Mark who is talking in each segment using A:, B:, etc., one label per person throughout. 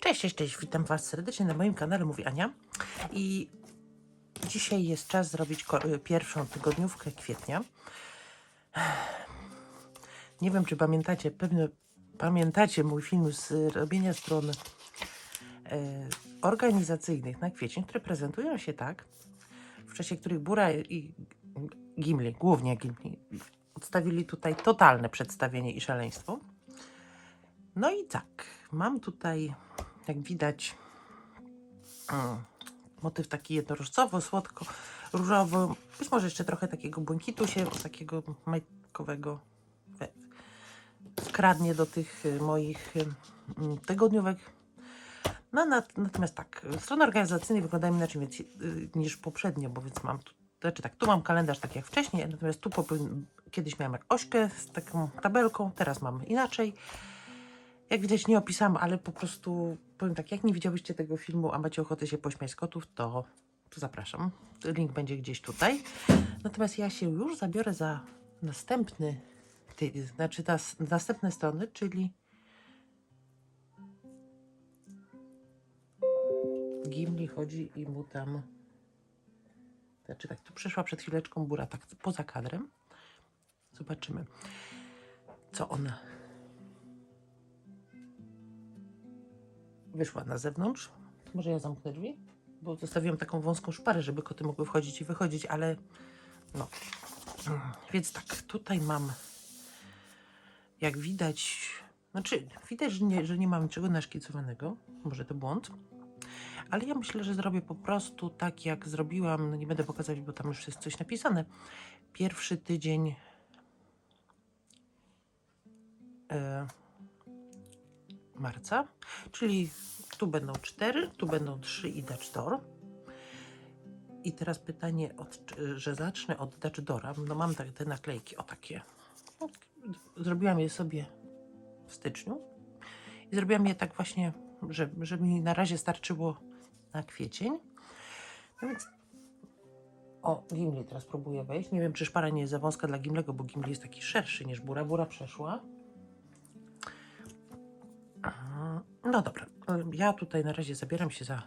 A: Cześć, cześć, cześć, witam Was serdecznie na moim kanale, mówi Ania. I dzisiaj jest czas zrobić y, pierwszą tygodniówkę kwietnia. Nie wiem, czy pamiętacie, pewnie pamiętacie mój film z robienia stron e, organizacyjnych na kwiecień, które prezentują się tak, w czasie których Bura i Gimli, głównie Gimli, odstawili tutaj totalne przedstawienie i szaleństwo. No i tak, mam tutaj, jak widać, motyw taki jednorożcowo, słodko, różowy, być może jeszcze trochę takiego błękitu się, takiego majtkowego we- skradnie do tych y, moich y, mm, tygodniówek. No, nat- natomiast tak, strony organizacyjne wyglądają inaczej y, niż poprzednio, bo więc mam tu, znaczy tak, tu mam kalendarz tak jak wcześniej, natomiast tu kiedyś miałem jak ośkę z taką tabelką, teraz mam inaczej. Jak widać nie opisałam, ale po prostu powiem tak, jak nie widziałyście tego filmu, a macie ochotę się pośmiać z kotów, to, to zapraszam. Link będzie gdzieś tutaj. Natomiast ja się już zabiorę za następny, ty, znaczy nas, następne strony, czyli Gimli chodzi i mu tam znaczy tak, tu przyszła przed chwileczką Bura tak poza kadrem. Zobaczymy, co ona wyszła na zewnątrz. Może ja zamknę drzwi? Bo zostawiłam taką wąską szparę, żeby koty mogły wchodzić i wychodzić, ale no. Mm, Więc tak, tutaj mam, jak widać, znaczy widać, że nie, że nie mam niczego naszkicowanego. Może to błąd. Ale ja myślę, że zrobię po prostu tak, jak zrobiłam. No nie będę pokazywać, bo tam już jest coś napisane. Pierwszy tydzień e, marca, czyli tu będą cztery, tu będą trzy i Dutch Door. I teraz pytanie, od, że zacznę od Dutch Doora. No mam tak, te naklejki, o takie. Zrobiłam je sobie w styczniu i zrobiłam je tak właśnie, że, żeby mi na razie starczyło na kwiecień. No więc o, Gimli teraz próbuję wejść. Nie wiem, czy szpara nie jest za wąska dla Gimlego, bo Gimli jest taki szerszy niż Bura. Bura przeszła. No dobra, ja tutaj na razie zabieram się za,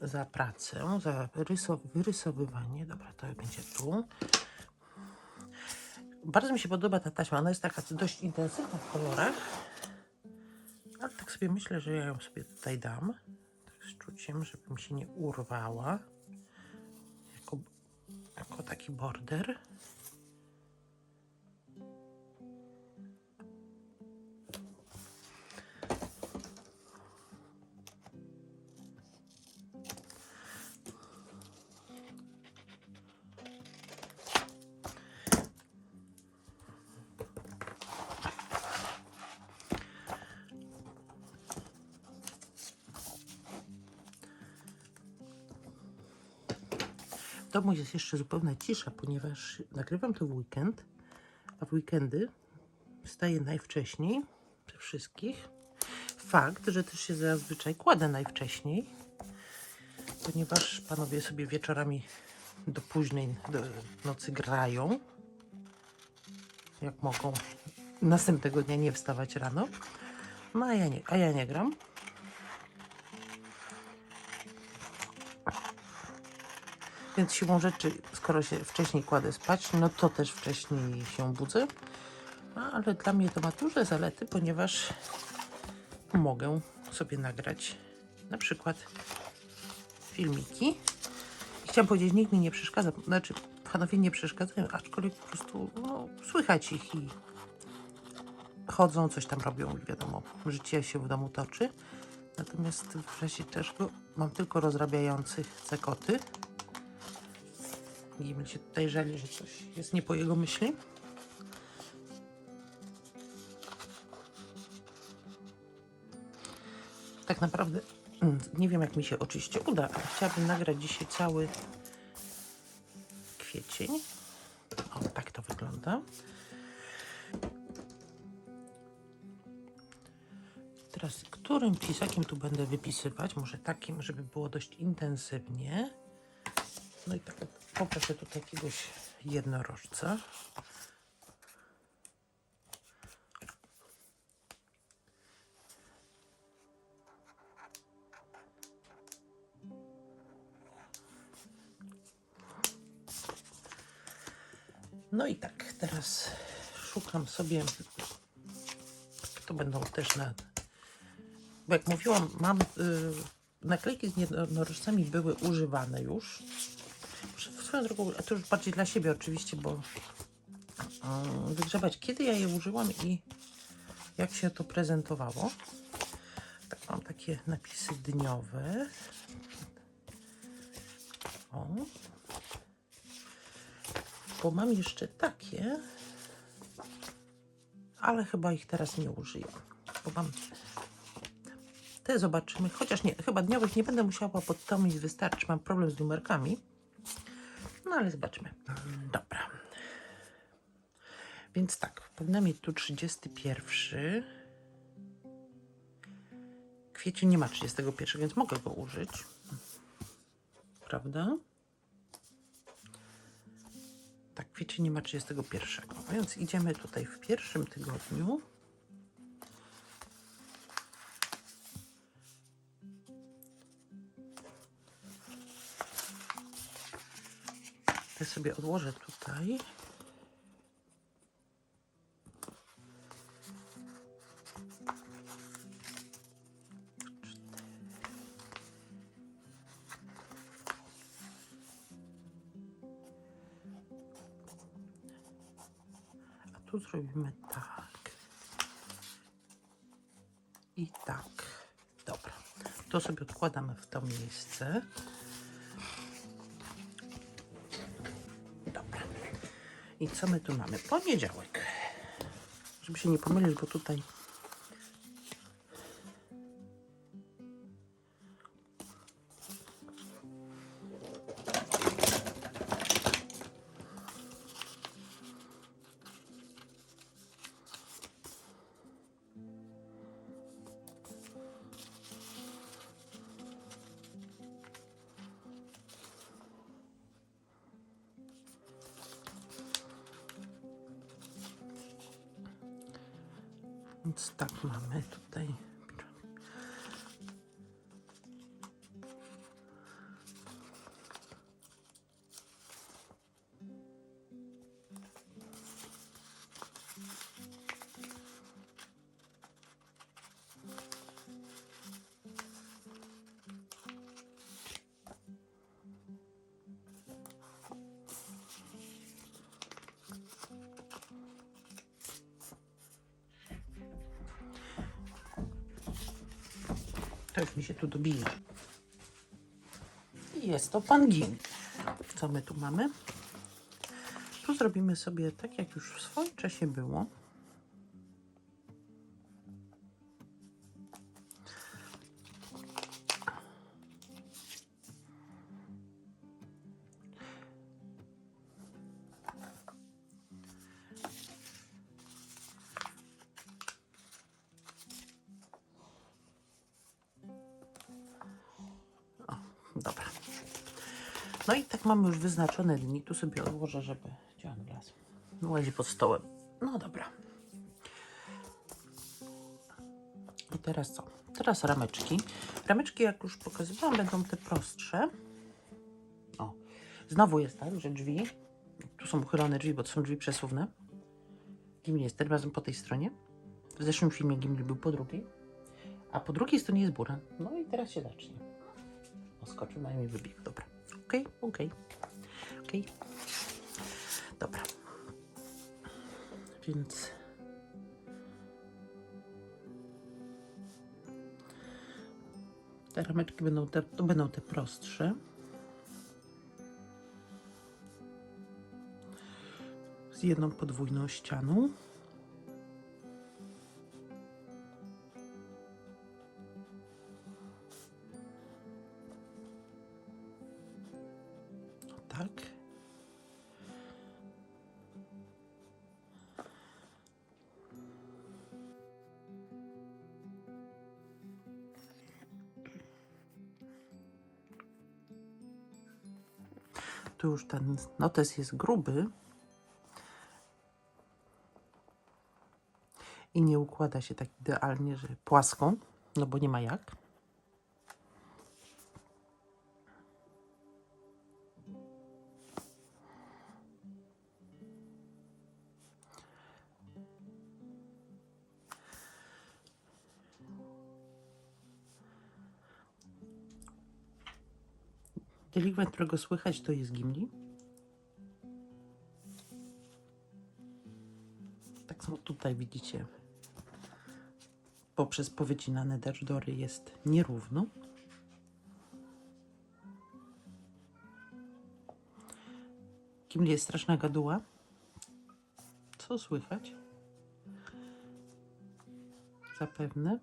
A: za pracę, za rysow, wyrysowywanie. Dobra, to będzie tu. Bardzo mi się podoba ta taśma, ona jest taka dość intensywna w kolorach, ale tak sobie myślę, że ja ją sobie tutaj dam, tak z czuciem, żeby mi się nie urwała, jako, jako taki border. Domu jest jeszcze zupełna cisza, ponieważ nagrywam to w weekend, a w weekendy wstaję najwcześniej ze wszystkich. Fakt, że też się zazwyczaj kładę najwcześniej, ponieważ panowie sobie wieczorami do późnej do nocy grają, jak mogą następnego dnia nie wstawać rano. No a ja nie, a ja nie gram. Więc siłą rzeczy, skoro się wcześniej kładę spać, no to też wcześniej się budzę. No, ale dla mnie to ma duże zalety, ponieważ mogę sobie nagrać na przykład filmiki. Chciałam powiedzieć, nikt mi nie przeszkadza, znaczy panowie nie przeszkadzają, aczkolwiek po prostu no, słychać ich i chodzą, coś tam robią i wiadomo, życie się w domu toczy. Natomiast w razie czego mam tylko rozrabiających cekoty. Gimel się tutaj żali, że coś jest nie po jego myśli. Tak naprawdę mm, nie wiem, jak mi się oczywiście uda, ale chciałabym nagrać dzisiaj cały kwiecień. O, tak to wygląda. Teraz którym pisakiem tu będę wypisywać? Może takim, żeby było dość intensywnie. No i tak, poproszę tu jakiegoś jednorożca. No i tak, teraz szukam sobie, to będą też na, bo jak mówiłam, mam, y, naklejki z jednorożcami były używane już, Swoją drogą, a to już bardziej dla siebie oczywiście, bo y, wygrzebać, kiedy ja je użyłam i jak się to prezentowało. Tak, mam takie napisy dniowe. O. Bo mam jeszcze takie, ale chyba ich teraz nie użyję. Bo mam te zobaczymy. Chociaż nie, chyba dniowych nie będę musiała, bo to mi wystarczy. Mam problem z numerkami. No ale zobaczmy. Dobra. Więc tak, powinna mieć tu 31. Kwiecień nie ma 31, więc mogę go użyć. Prawda? Tak, kwiecień nie ma 31. A więc idziemy tutaj w pierwszym tygodniu. Sobie odłożę tutaj. A tu zrobimy tak. I tak. Dobra. To sobie odkładamy w to miejsce. I co my tu mamy? Poniedziałek. Żeby się nie pomylić, bo tutaj Więc tak mamy tutaj. To już mi się tu dobija. I jest to pan Gin. Co my tu mamy? Tu zrobimy sobie tak, jak już w swoim czasie było. No i tak mamy już wyznaczone dni. Tu sobie odłożę, żeby... Gdzie on wlazł? No, Łazi pod stołem. No dobra. I teraz co? Teraz rameczki. Rameczki, jak już pokazywałam, będą te prostsze. O, znowu jest tak, że drzwi, tu są uchylone drzwi, bo to są drzwi przesuwne. Gimli jest tym razem po tej stronie. W zeszłym filmie Gimli był po drugiej. A po drugiej stronie jest buran. No i teraz się zacznie. Oskoczył, no i mi wybiegł. Dobra. Okej, okej. Okej. Dobra. Więc... Te rameczki będą te, to będą te prostsze. Z jedną podwójną ścianą. Tu już ten notes jest gruby i nie układa się tak idealnie, że płaską, no bo nie ma jak. Delikwent, którego słychać, to jest Gimli. Tak samo tutaj widzicie, poprzez powycinane deszczory jest nierówno. Gimli jest straszna gaduła. Co słychać? Zapewne.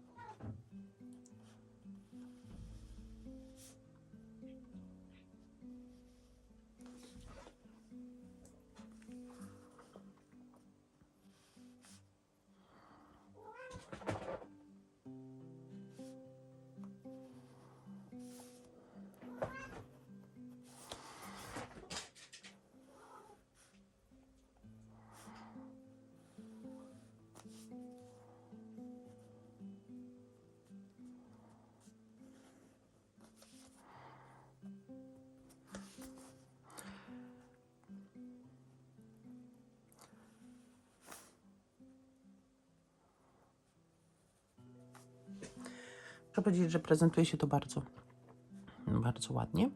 A: Powiedzieć, że prezentuje się to bardzo, bardzo ładnie.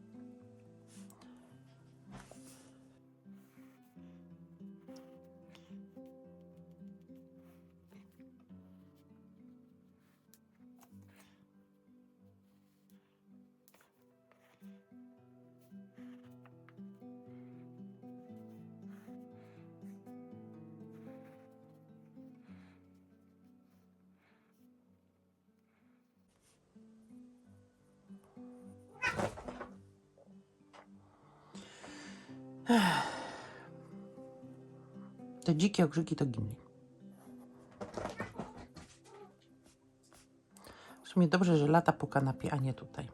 A: Te dzikie okrzyki to Gimli. W sumie dobrze, że lata po kanapie, a nie tutaj.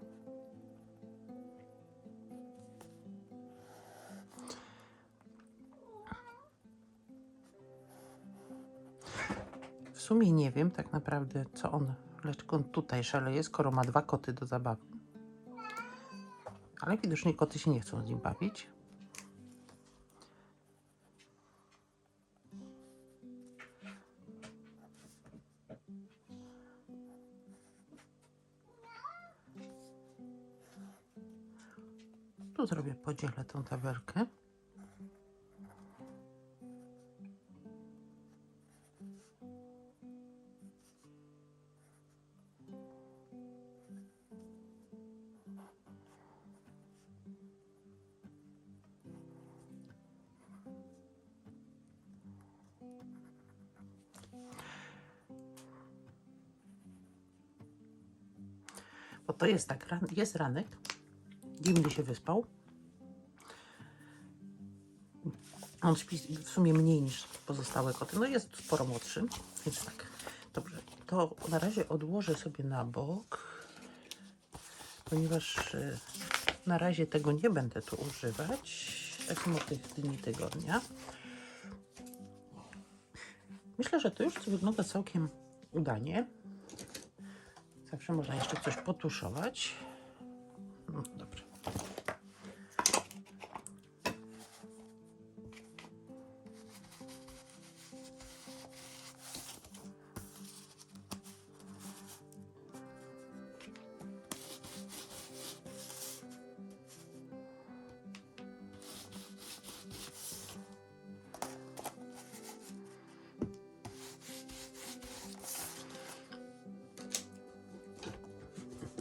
A: W sumie nie wiem tak naprawdę, co on, dlaczego on tutaj szaleje, skoro ma dwa koty do zabawy. Ale widocznie koty się nie chcą z nim bawić. Zrobię, podzielę tą tabelkę. Bo to jest tak, jest ranek. Gimli się wyspał. On śpi w sumie mniej niż pozostałe koty. No jest sporo młodszy, więc tak. Dobrze, to na razie odłożę sobie na bok, ponieważ y, na razie tego nie będę tu używać. Tak samo tych dni tygodnia. Myślę, że to już wygląda całkiem udanie. Zawsze można jeszcze coś potuszować. No,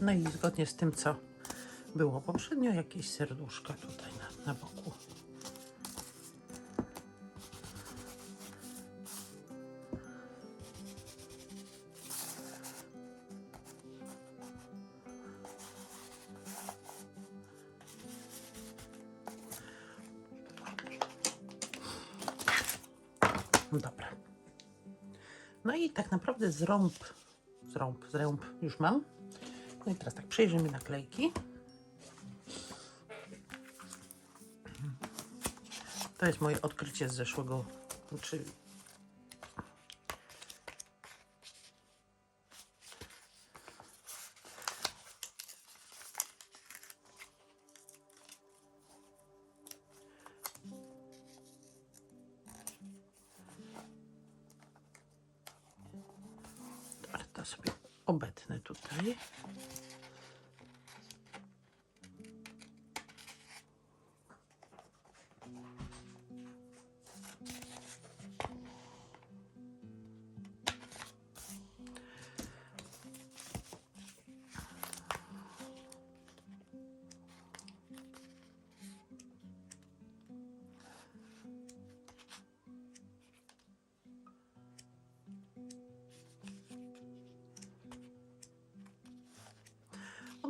A: No i zgodnie z tym, co było poprzednio, jakieś serduszka tutaj na, na boku. Dobra. No i tak naprawdę zrąb, zrąb, zrąb już mam. No i teraz tak, przejrzymy naklejki. To jest moje odkrycie z zeszłego, czy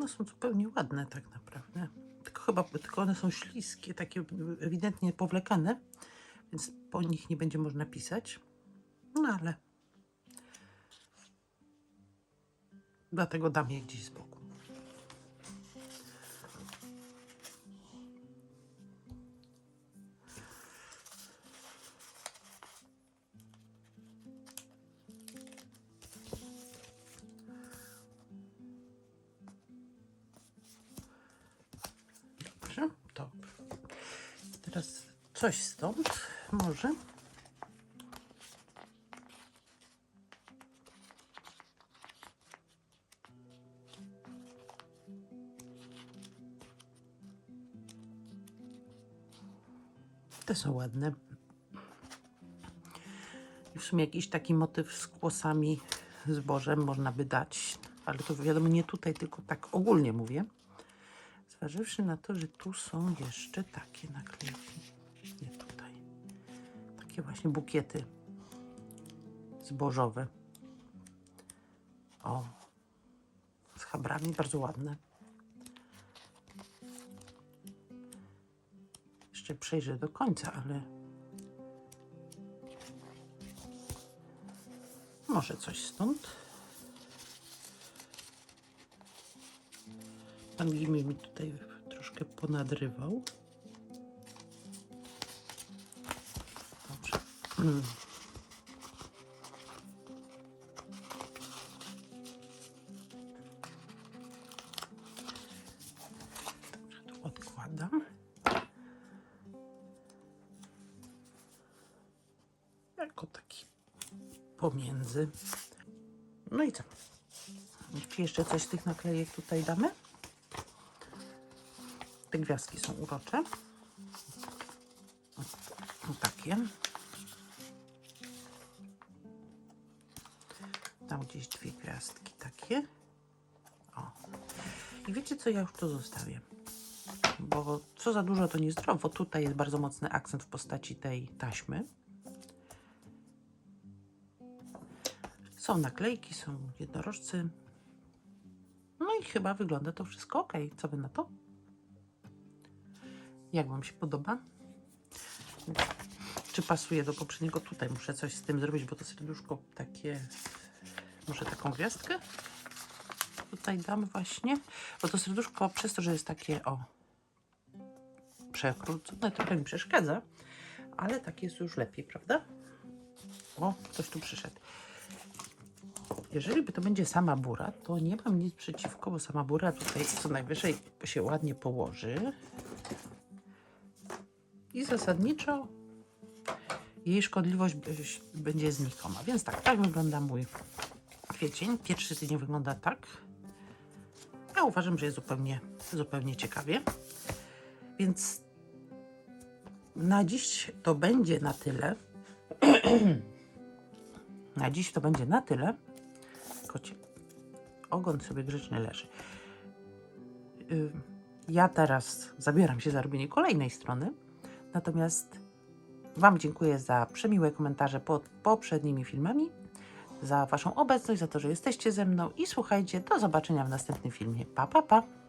A: One są zupełnie ładne tak naprawdę. Tylko chyba, tylko one są śliskie, takie ewidentnie powlekane, więc po nich nie będzie można pisać. No ale dlatego dam je gdzieś z boku. Stąd może. Te są ładne. W sumie jakiś taki motyw z kłosami, zbożem można by dać, ale to wiadomo nie tutaj, tylko tak ogólnie mówię. Zważywszy na to, że tu są jeszcze takie naklejki. Takie właśnie bukiety zbożowe. O, z chabrami, bardzo ładne. Jeszcze przejrzę do końca, ale może coś stąd. Pan Gimie mi tutaj troszkę ponadrywał. Odkładam. Jako taki pomiędzy. No i co? Czy jeszcze coś z tych naklejek tutaj damy? Te gwiazdki są urocze. O, takie. Tam gdzieś dwie gwiazdki takie. O. I wiecie co, ja już to zostawię. Bo co za dużo to niezdrowo. Tutaj jest bardzo mocny akcent w postaci tej taśmy. Są naklejki, są jednorożcy. No i chyba wygląda to wszystko ok. Co wy na to? Jak Wam się podoba? Czy pasuje do poprzedniego? Tutaj muszę coś z tym zrobić, bo to serduszko takie... Może taką gwiazdkę? Tutaj dam właśnie. Bo to serduszko przez to, że jest takie o... Przekrócone, trochę mi przeszkadza. Ale tak jest już lepiej, prawda? O, ktoś tu przyszedł. Jeżeli by to będzie sama bura, to nie mam nic przeciwko, bo sama bura tutaj co najwyżej się ładnie położy. I zasadniczo jej szkodliwość będzie znikoma. Więc tak, tak wygląda mój kwiecień. Pierwszy tydzień wygląda tak. Ja uważam, że jest zupełnie, zupełnie ciekawie. Więc na dziś to będzie na tyle. na dziś to będzie na tyle. Kocie. Ogon sobie grzecznie leży. Y, Ja teraz zabieram się za robienie kolejnej strony. Natomiast Wam dziękuję za przemiłe komentarze pod poprzednimi filmami, za Waszą obecność, za to, że jesteście ze mną i słuchajcie, do zobaczenia w następnym filmie. Pa, pa, pa!